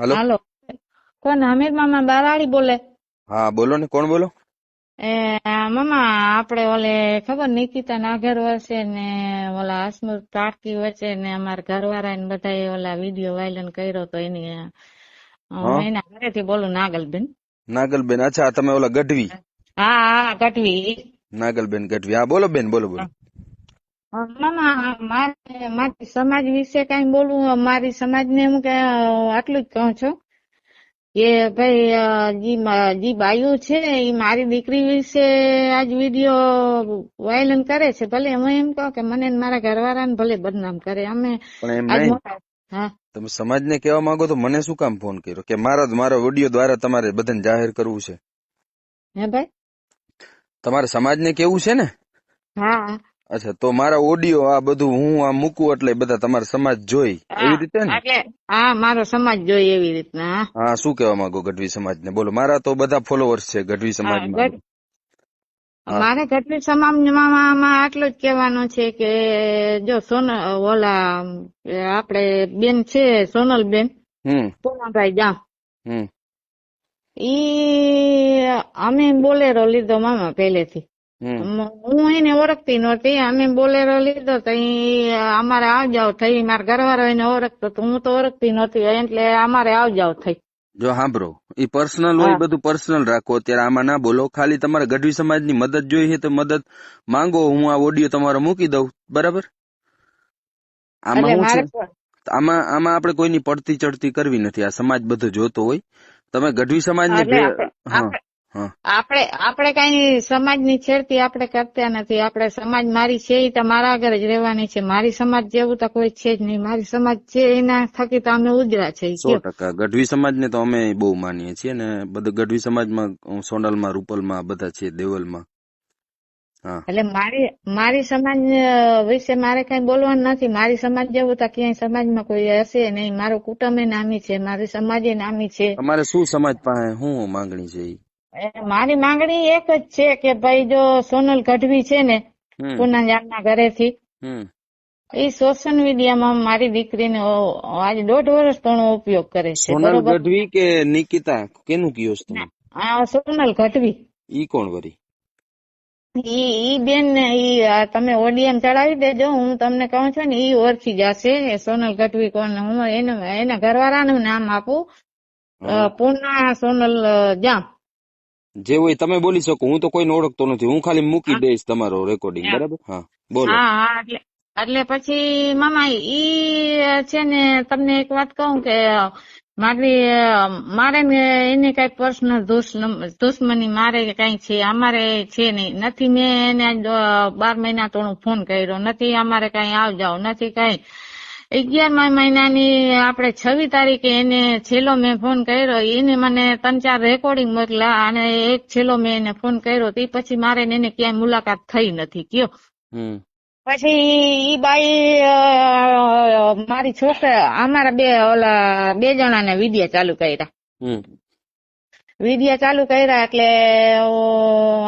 હાલો. Hello. કોણ? હમીર મામા બારાડી બોલે. હા બોલો ને કોણ બોલો? એ મામા આપણે ઓલે ખબર નિકિતા નાગર વચ્ચે ને ઓલા હસમુખ તારકી વચ્ચે ને અમારા ઘરવાળા ને બધા ઓલા વીડિયો વાયલન કર્યો તો એની એના ઘરેથી બોલું નાગલબેન. નાગલબેન અચ્છા તમે ઓલા ગઢવી? હા હા ગઢવી. નાગલબેન ગઢવી. હા બોલો બેન બોલો બોલો. મામા મારે મારી સમાજ વિશે કઈ બોલવું મારી સમાજ ને હું કે આટલું જ કહું છું કે ભાઈ જી જી બાયું છે એ મારી દીકરી વિશે આજ વીડિયો વાયલન કરે છે. ભલે હું એમ કહું કે મને મારા મારા ઘરવાળાને ભલે બદનામ કરે. અમે હા. તમે સમાજને કહેવા માંગો તો મને શું કામ ફોન કર્યો? કે મારા મારો વીડિયો દ્વારા તમારે બધાને જાહેર કરવું છે. હે ભાઈ? તમારે સમાજને કેવું છે ને? હા. અચ્છા તો મારા ઓડિયો આ બધું હું આ મૂકું એટલે બધા તમારે સમાજ જોઈ. એવી રીતે ને? હા મારો સમાજ જોઈ એવી રીતના હા. શું કહેવા માંગો ગઢવી સમાજ ને બોલો મારા તો બધા ફોલોવર્સ છે ગઢવી સમાજ મારે ગઢવી સમાજમાં આટલું જ કહેવાનું છે કે જો સોનલ ઓલા આપડે આપણે બેન છે સોનલ બેન પૂનમભાઈ જા ઈ અમે બોલેરો લીધો મામા પહેલેથી. હું એને ઓળખતી નહોતી. અમે બોલેરો લીધો તો અમારે આવજાવ થઈ. મારા ઘરવાળો એને ઓળખતો તો હું તો ઓળખતી નહોતી. એટલે અમારે આવજાવ થઈ. જો સાંભળો એ પર્સનલ હોય બધું પર્સનલ રાખો. અત્યારે આમાં ના બોલો. ખાલી તમારે ગઢવી સમાજની મદદ જોઈએ તો મદદ માંગો. હું આ ઓડિયો તમારો મૂકી દઉં. બરાબર? આમાં શું છે? આમાં આમાં આપણે કોઈની પડતી ચડતી કરવી નથી. આ સમાજ બધો જોતો હોય. તમે ગઢવી સમાજને આપણે- આપણે- કઈ સમાજની છેડતી આપણે કરતા નથી. આપણે સમાજ મારી છે એ તો મારા આગળ જ રહેવાની છે. મારી સમાજ જેવું તો કોઈ છે જ નહીં. મારી સમાજ છે એના થકી તો અમે ઉજરા છે. સો ટકા. ગઢવી સમાજને તો અમે બહુ માનીએ છીએ ને બધું ગઢવી સમાજમાં સોનલમાં રૂપલમાં બધા છે દેવલમાં. એટલે મારી મારી સમાજ વિશે મારે કઈ બોલવાનું નથી. મારી સમાજ જેવું તો ક્યાંય સમાજમાં કોઈ હશે નહીં. મારું કુટુંબ નામી છે. મારી સમાજ નામી છે. તમારે શું સમાજ પાસે શું માંગણી છે એ મારી માંગણી એક જ છે કે ભાઈ જો સોનલ ગઢવી છે ને હમ. પૂનાજામના ઘરેથી એ સોશિયલ મીડિયામાં મારી દીકરીને આજ આજે દોઢ વર્ષ પણ ઉપયોગ કરે છે સોનલ ગઢવી કે નિકિતા? કેનું કયો તમે? આ સોનલ ગઢવી. ઈ કોણ વરી? ઈ ઈ બેન ને ઈ તમે ઓડિયમ ચડાવી દેજો હું તમને કહું છું ને ઈ ઓળખી જશે સોનલ ગઢવી કોણ હું એને એના ઘરવાળાનું નામ આપું. પૂર્ણા સોનલ જામ. જે હોય તમે બોલી શકો. હું તો કોઈને ઓળખતો નથી. હું ખાલી મૂકી દઈશ તમારો રેકોર્ડિંગ બરાબર? હા. બોલો. હા હા એટલે એટલે પછી મામા ઈ છે ને તમને એક વાત કહું કે મારી મારે એને કઈ પર્સનલ દુશ્મની મારે કઈ છે અમારે છે નહીં. નથી મેં એને બાર મહિના તો ફોન કર્યો. નથી અમારે કઈ આવ જાવ નથી કઈ. અગિયારમા મહિનાની આપણે છવ્વીસ તારીખે એને છેલ્લો મેં ફોન કર્યો. એને મને ત્રણ ચાર રેકોર્ડિંગ મોકલા અને એક છેલ્લો મેં એને ફોન કર્યો. તે પછી મારે એને ક્યાંય મુલાકાત થઈ નથી. કયો? હમ. પછી ઈ બાઈ મારી છોકરા અમારા બે ઓલા બે જણાને વિડિયા ચાલુ કર્યા. હમ. વિડિયા ચાલુ કર્યા એટલે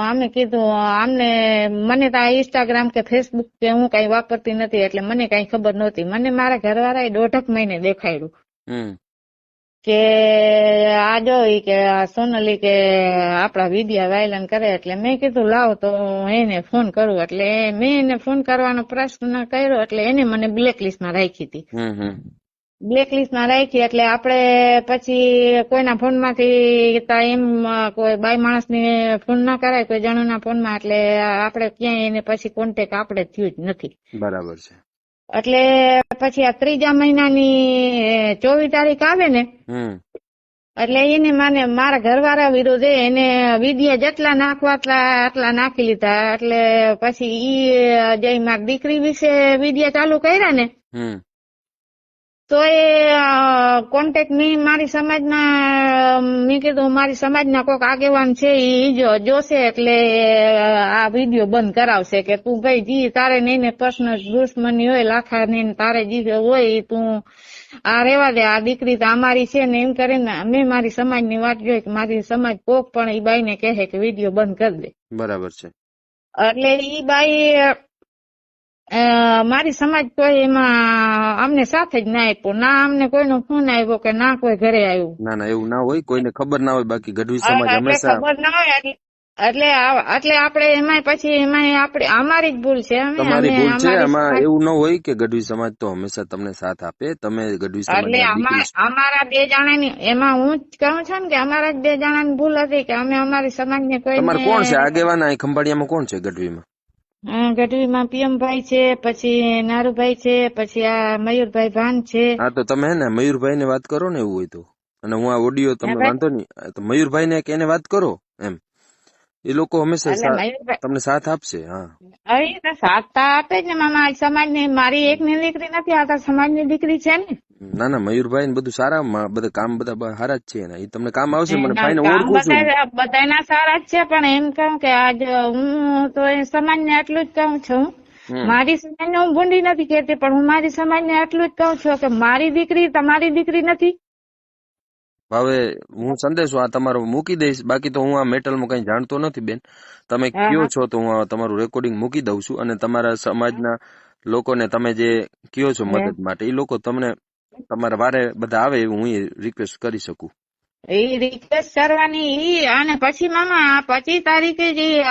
આમે કીધું આમને મને તો આ ઇન્સ્ટાગ્રામ કે ફેસબુક કે હું કઈ વાપરતી નથી એટલે મને કઈ ખબર નહોતી. મને મારા ઘરવાળાએ દોઢક મહિને દેખાડ્યું. કે આ જો કે સોનલી કે આપડા વિડિયા વાયલન કરે એટલે મેં કીધું લાવ તો એને ફોન કરું. એટલે મેં એને ફોન કરવાનો પ્રશ્ન કર્યો એટલે એને મને બ્લેક લિસ્ટમાં રાખી હતી. હમ હમ બ્લેક લિસ્ટમાં રાખી એટલે આપણે પછી કોઈના ફોનમાંથી માંથી એમ કોઈ કોઈ માણસ માણસને ફોન ના કરાય કોઈ જણુના ફોનમાં એટલે આપણે ક્યાંય એને પછી કોન્ટેક આપણે થયું જ નથી. બરાબર છે. એટલે પછી આ ત્રીજા મહિનાની ચોવીસ તારીખ આવે ને એટલે એને માને મારા ઘરવાળા વિરુદ્ધ એને વિધિયા જેટલા નાખવા આટલા નાખી લીધા એટલે પછી ઈ જે મારી દીકરી વિશે વિધિયા ચાલુ કર્યા ને તો એ કોન્ટેક્ટ મેં મારી સમાજના મેં કીધું મારી સમાજના કોઈક આગેવાન છે ઈ જો જોશે એટલે આ વીડિયો બંધ કરાવશે કે તું કઈ જી તારે ને એને પર્સનલ દુશ્મની હોય લાખા ને તારે જી હોય તું આ રેવા દે આ દીકરી તો અમારી છે ને એમ કરીને મેં મારી સમાજની વાત જોઈ કે મારી સમાજ કોક પણ ઈ બાઈને કહે કે વીડિયો બંધ કરી દે. બરાબર છે. એટલે ઈ બાઈ મારી સમાજ કોઈ એમાં અમને સાથે જ ના આપ્યો. ના અમને કોઈનો ફોન આવ્યો કે ના કોઈ ઘરે આવ્યું. ના ના એવું ના હોય કોઈને ખબર ના હોય બાકી ગઢવી સમાજ હંમેશા ખબર ના હોય એટલે એટલે આપણે એમાંય પછી એમાંય આપણે અમારી જ ભૂલ છે તમારી ભૂલ છે એમાં એવું ન હોય કે ગઢવી સમાજ તો હંમેશા તમને સાથ આપે તમે ગઢવી એટલે દીકરી છો. અમારા બે જણાની એમાં હું જ કહું છું ને કે અમારા જ બે જણાની ભૂલ હતી કે અમે અમારી સમાજને કોઈ તમારે કોણ છે? આગેવાન ખંભાળિયામાં કોણ છે ગઢવીમાં? ગઢવીમાં પીએમભાઈ છે પછી નારુભાઈ છે પછી આ મયુરભાઈ ભાન છે. હા તો તમે હે ને મયુરભાઈ ને વાત કરો ને એવું હોય તો. અને હું આ ઓડિયો તમને વાંધો નહીં તો મયુરભાઈ ને એને વાત કરો એમ. એ લોકો હંમેશા તમને સાથ આપશે હા. અહીં સાથ આપે જ ને મામા. સમાજની મારી એકની દીકરી નથી આ તો સમાજની દીકરી છે ને. ના ના મયુરભાઈ ને બધું સારા બધા કામ બધા સારા જ છે એ તમને કામ આવશે મને એના ઓળખું છું બધા બધાના સારા જ છે પણ એમ કહું કે આજ હું તો એ સમાજને આટલું જ કહું છું. મારી સમાજ ને હું ભૂંડી નથી કેતી પણ હું મારી સમાજ ને આટલું જ કહું છું કે મારી દીકરી તમારી દીકરી નથી. હવે હું સંદેશો આ તમારો મૂકી દઈશ. બાકી તો હું આ મેટલમાં કઈ જાણતો નથી બેન. તમે કયો છો તો હું તમારું રેકોર્ડિંગ મૂકી દઉં છું. અને તમારા સમાજના લોકોને તમે જે કયો છો મદદ માટે એ લોકો તમને તમારા વારે બધા આવે એવું હું રિક્વેસ્ટ કરી શકું. એ રિક્વેસ્ટ કરવાની અને પછી મામા પચીસ તારીખે જે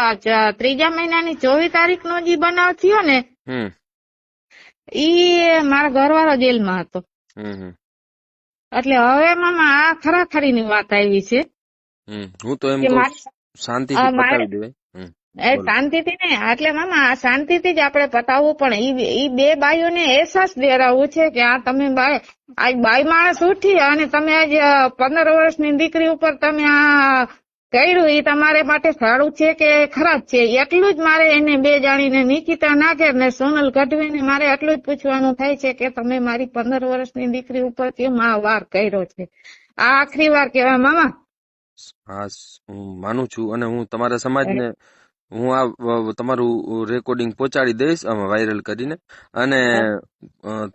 ત્રીજા મહિનાની ચોવીસ તારીખ નો જે બનાવ થયો ને હમ. ઈ મારા ઘરવાળો જેલમાં હતો. એટલે હવે મામા આ ખરાખરીની વાત આવી છે. હું તો એમ પતાવી દેવાય. હમ એ શાંતિ શાંતિથી ને એટલે મામા આ શાંતિથી જ આપણે પતાવવું પણ ઈ ઈ બે બાઈઓને અહેસાસ દેરાવું છે કે આ તમે બાય આ બાઈ માણસ ઉઠી અને તમે આજ પંદર વર્ષની દીકરી ઉપર તમે આ કર્યું એ તમારે માટે સારું છે કે ખરાબ છે? એટલું જ મારે એને બે જાણીને નિકિતા નાગર ને સોનલ ગઢવીને મારે એટલું જ પૂછવાનું થાય છે કે તમે મારી પંદર વર્ષની દીકરી ઉપર કેમ આ વાર કર્યો છે? આ આખરી વાર કેવા મામા. હા હું માનું છું અને હું તમારા સમાજને હું આ તમારું રેકોર્ડિંગ પહોંચાડી દઈશ આમાં વાયરલ કરીને. અને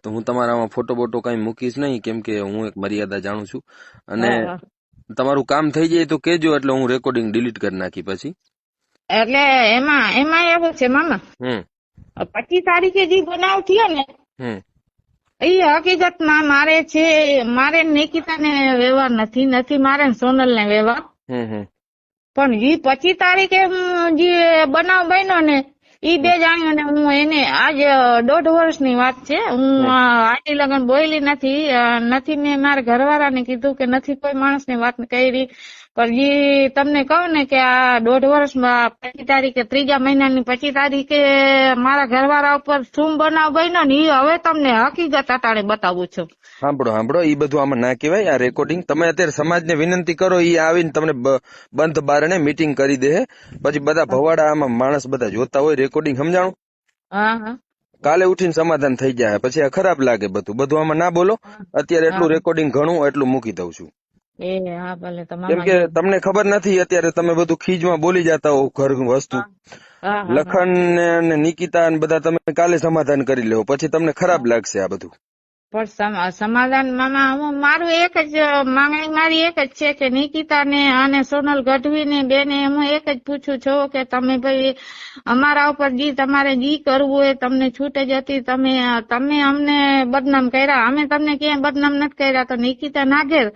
હું તમારામાં ફોટો બોટો કઈ મૂકીશ નહીં કેમ કે હું એક મર્યાદા જાણું છું. અને. તમારું કામ થઈ જાય તો કેજો એટલે હું રેકોર્ડિંગ ડિલીટ કરી નાખી પછી. એટલે એમાં એમાં એવું છે મામા. હમ. પચીસ તારીખે જે બનાવ થયો ને હમ. એ હકીકતમાં મારે છે મારે નિકિતા ને વ્યવહાર નથી નથી મારે સોનલ ને વ્યવહાર. હમ હમ. પણ જે પચીસ તારીખે હું જે બનાવ બન્યો ને, ઈ બે જાણ્યો અને હું એને આજ દોઢ વર્ષની વાત છે. હું આજી લગન બોયલી નથી નથી મેં મારા ઘરવાળાને કીધું કે નથી કોઈ માણસની વાત કરી. પણ જે તમને કહું ને કે આ દોઢ વર્ષમાં પચીસ તારીખે ત્રીજા મહિનાની પચીસ તારીખે મારા ઘરવાળા ઉપર શું બનાવ બન્યો ને એ હવે તમને હકીકત અટાણે બતાવું છું. સાંભળો સાંભળો એ બધું આમાં ના કહેવાય. આ રેકોર્ડિંગ તમે અત્યારે સમાજને વિનંતી કરો એ આવીને તમને બંધ બારણે મીટિંગ કરી દે. પછી બધા ભવાડા આમાં માણસ બધા જોતા હોય રેકોર્ડિંગ સમજાણું? હા હા. કાલે ઉઠીને સમાધાન થઈ જાય પછી આ ખરાબ લાગે બધું. બધું આમાં ના બોલો. અત્યારે એટલું રેકોર્ડિંગ ઘણું એટલું મૂકી દઉં છું. એ હા ભલે કેમ કે તમને ખબર નથી અત્યારે તમે બધું ખીજમાં બોલી જતા હો ઘર વસ્તુ. લખન ને નિકિતા ને બધા તમે કાલે સમાધાન કરી લેવો પછી તમને ખરાબ લાગશે આ બધું. પણ સમાધાન મામા હું મારું એક જ માંગણી મારી એક જ છે કે નિકિતા ને અને સોનલ ગઢવી ને બેને હું એક જ પૂછું છું કે તમે ભાઈ અમારા ઉપર જી તમારે જી કરવું હોય તમને છૂટ જ હતી તમે તમે અમને બદનામ કર્યા. અમે તમને ક્યાંય બદનામ નથી કર્યા તો નિકિતા નાગેર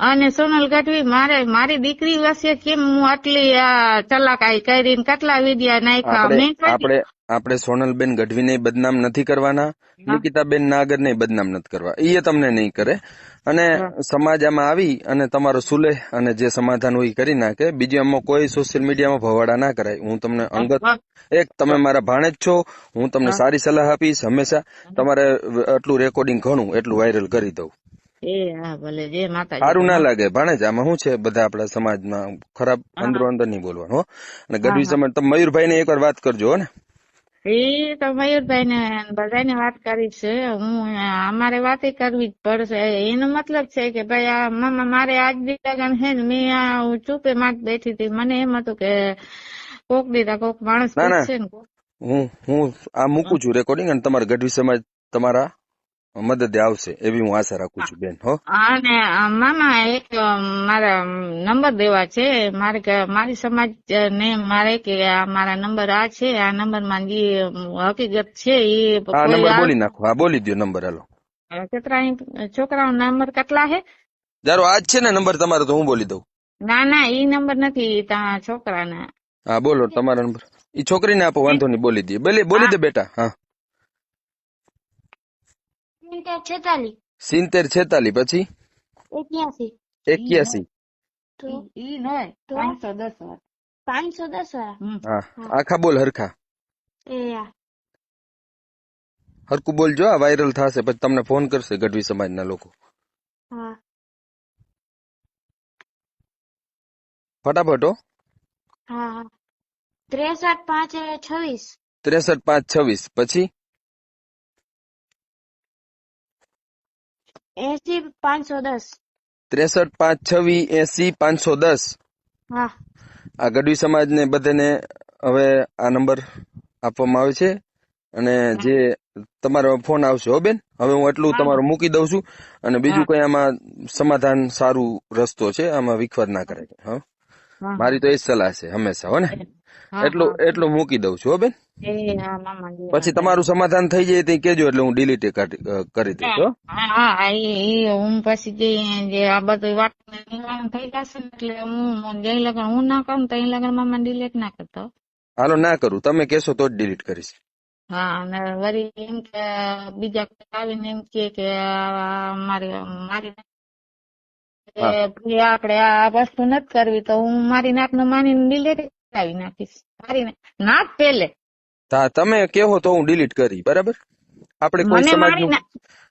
અને સોનલ ગઢવી મારે મારી દીકરી વાસે કેમ હું આટલી આ ચલાકાઈ કરીને કેટલા વિદ્યા નાખ્યા? આપણે મેં આપણે આપણે સોનલબેન ગઢવીને બદનામ નથી કરવાના નિકિતાબેન નાગર ને બદનામ નથી કરવા. એ તમને નહીં કરે. અને સમાજ આમાં આવી અને તમારો સુલેહ અને જે સમાધાન હોય કરી નાખે. બીજું આમાં કોઈ સોશિયલ મીડિયામાં ભવાડા ના કરાય. હું તમને અંગત એક તમે મારા ભાણે જ છો. હું તમને સારી સલાહ આપીશ. હંમેશા તમારે આટલું રેકોર્ડિંગ ઘણું એટલું વાયરલ કરી દઉં. એ હા ભલે માતાજી સારું ના લાગે ભાણેજ આમાં શું છે બધા આપણા સમાજમાં? ખરાબ અંદરો અંદર નહીં બોલવાનું હો. અને ગઢવી સમાજ તમે મયુરભાઈ ને એકવાર વાત કરજો ને. એ તો મયુરભાઈ ને બધાને વાત કરી છે. હું અમારે વાતે કરવી જ પડશે. એનો મતલબ છે કે ભાઈ આ મામા મારે આજ દી લગન હે ને મેં આ હું ચૂપે માટ બેઠી હતી. મને એમ હતું કે કોક દીધા કોક માણસ છે. ને. હું હું આ મૂકું છું રેકોર્ડિંગ અને તમારા ગઢવી સમાજ તમારા મદદે આવશે એવી હું આશા રાખું છું બેન હો. અને મામા એક મારા નંબર દેવા છે. મારે કે મારી સમાજ ને મારે કે આ મારા નંબર આ છે આ નંબરમાં જે હકીકત છે એ નંબર બોલી નાખો. હા બોલી દો નંબર હાલો. કેટલા છોકરાઓ નંબર કેટલા છે? જારો આજ છે ને નંબર તમારો તો હું બોલી દઉં. ના ના ઈ નંબર નથી છોકરાના. હા બોલો તમારો નંબર. ઈ છોકરીને આપો વાંધો નહીં બોલી દે બોલી બોલી દે બેટા હા. છેતાલીસ સિત્તેર છેતાલી પછી? એક્યાસી. એક્યાસી. તો ઈ નય તો? પાંચસો દસ વાર પાંચસો દસ વાળા. હમ. હા. આખા બોલ હરખા. એ આ. હરકું બોલજો આ વાયરલ થશે પછી તમને ફોન કરશે ગઢવી સમાજના લોકો. હા. ફટાફટ હો. હા હા. ત્રેસઠ પાંચ છવ્વીસ. ત્રેસઠ પાંચ છવ્વીસ. પછી? એસી પાંચસો દસ. ત્રેસઠ પાંચ છવ્વીસ એસી પાંચસો દસ. હા. આ ગઢવી સમાજને બધાને હવે આ નંબર આપવામાં આવે છે. અને જે તમારો ફોન આવશે હો બેન? હવે હું એટલું તમારું મૂકી દઉં છું. અને બીજું. કઈ આમાં સમાધાન સારું રસ્તો છે આમાં વિખવાદ ના કરે હા? મારી તો એ જ સલાહ છે હંમેશા હો ને? એટલું એટલું મૂકી દઉં છું હો બેન. પછી તમારું સમાધાન થઈ જાય તે કેજો એટલે હું ડિલીટ કરી દઈશ હો. હા હા પછી જે જે આ બધું વાત થઈ જશે એટલે હું જઈ લગન હું ના કરું તો એ લગન મામા ડિલીટ ના કરતો. હાલો ના કરું. તમે કેશો તો જ ડિલીટ કરીશ. હા અને વળી એમ કે બીજા આવીને એમ કે કે મારી મારી આપડે આપણે આ વસ્તુ નથી કરવી તો હું મારી નાક ને માની ડિલેટ કરાવી નાખીશ. કાઢીને ના જ પેલે. તમે કેવો તો હું ડિલીટ કરી બરાબર? આપણે કોઈ સમાજનું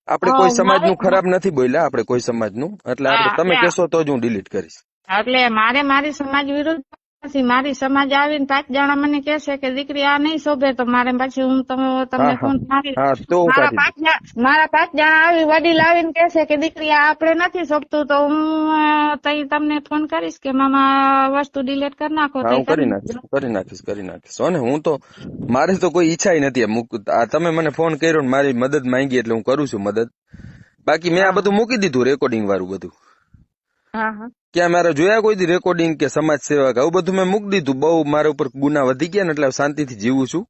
આપણે કોઈ સમાજનું ખરાબ નથી બોલ્યા આપણે કોઈ સમાજનું. એટલે આપણે તમે. કહેશો તો જ હું ડિલીટ કરીશ. એટલે મારે મારી સમાજ વિરુદ્ધ નથી મારી સમાજ આવીને પાંચ જણા મને કેસે કે દીકરી આ નહીં શોભે તો મારે પછી હું તમે તમને ફોન મારી તો મારા પાંચ જણા મારા પાંચ જણા આવી વડીલ આવીને કેસે કે દીકરી આ આપણે નથી શોભતું તો હું તઈ તમને ફોન કરીશ કે મામા વસ્તુ ડિલીટ કરી નાખો હું કરી નાખીશ કરી નાખીશ કરી નાખીશ. અને હું તો મારે તો કોઈ ઈચ્છા નથી તમે મને ફોન કર્યો ને મારી મદદ માંગી એટલે હું કરું છું મદદ. બાકી મેં આ બધું મૂકી દીધું રેકોર્ડિંગ વાળું બધું. ક્યાં મારે જોયા કોઈ દી રેકોર્ડિંગ કે સમાજ સેવા કે આવું બધું મેં મૂકી દીધું. બહુ મારા ઉપર ગુના વધી ગયા ને એટલે શાંતિથી જીવું છું.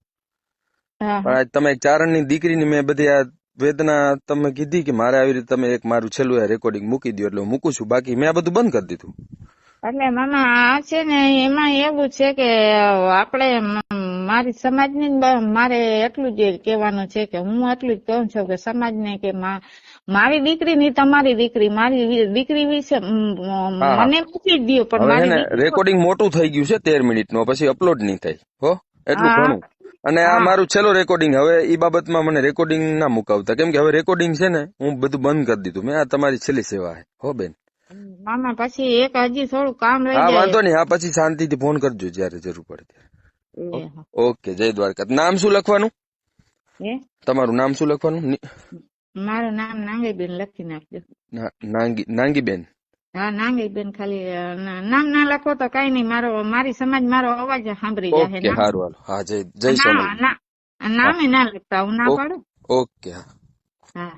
પણ આજ તમે એક ચારણની દીકરીની મેં બધી આ વેદના તમે કીધી કે મારે આવી રીતે તમે એક મારું છેલ્લું રેકોર્ડિંગ મૂકી દો એટલે હું મૂકું છું. બાકી મેં આ બધું બંધ કરી દીધું. એટલે મામા આ છે ને એમાં એવું છે કે આપણે મારી સમાજની મારે એટલું જ કહેવાનું છે કે હું એટલું જ કહું છું કે સમાજને કે મારી દીકરી ની તમારી દીકરી મારી દીકરી વિશે. મને જ દો પણ મારી રેકોર્ડિંગ મોટું થઈ ગયું છે તેર મિનિટનું પછી અપલોડ નહીં થાય હો? એટલું ઘણું. અને આ મારું છેલ્લું રેકોર્ડિંગ હવે એ બાબતમાં મને રેકોર્ડિંગ ના મુકાવતા કેમ કે હવે રેકોર્ડિંગ છે ને હું બધું બંધ કરી દીધું મેં આ તમારી છેલ્લી સેવા છે હો બેન? મામા પછી એક હજી થોડું કામ રહી હા જાય. વાંધો નહીં હા પછી શાંતિથી ફોન કરજો જ્યારે જરૂર પડે ત્યારે. ઓકે જય દ્વારકા નામ શું લખવાનું? તમારું નામ શું લખવાનું? મારું નામ નાંગીબેન લખી નાખજો નાંગી નાંગીબેન હા નાંગીબેન ખાલી નામ ના લખો તો કઈ નહીં મારો મારી સમાજ મારો અવાજ સાંભળી જાય ઓકે સારું હાલો હા જય જય ના સોનલ ના નામે ના લખતા હું ના. પાડું ઓકે હા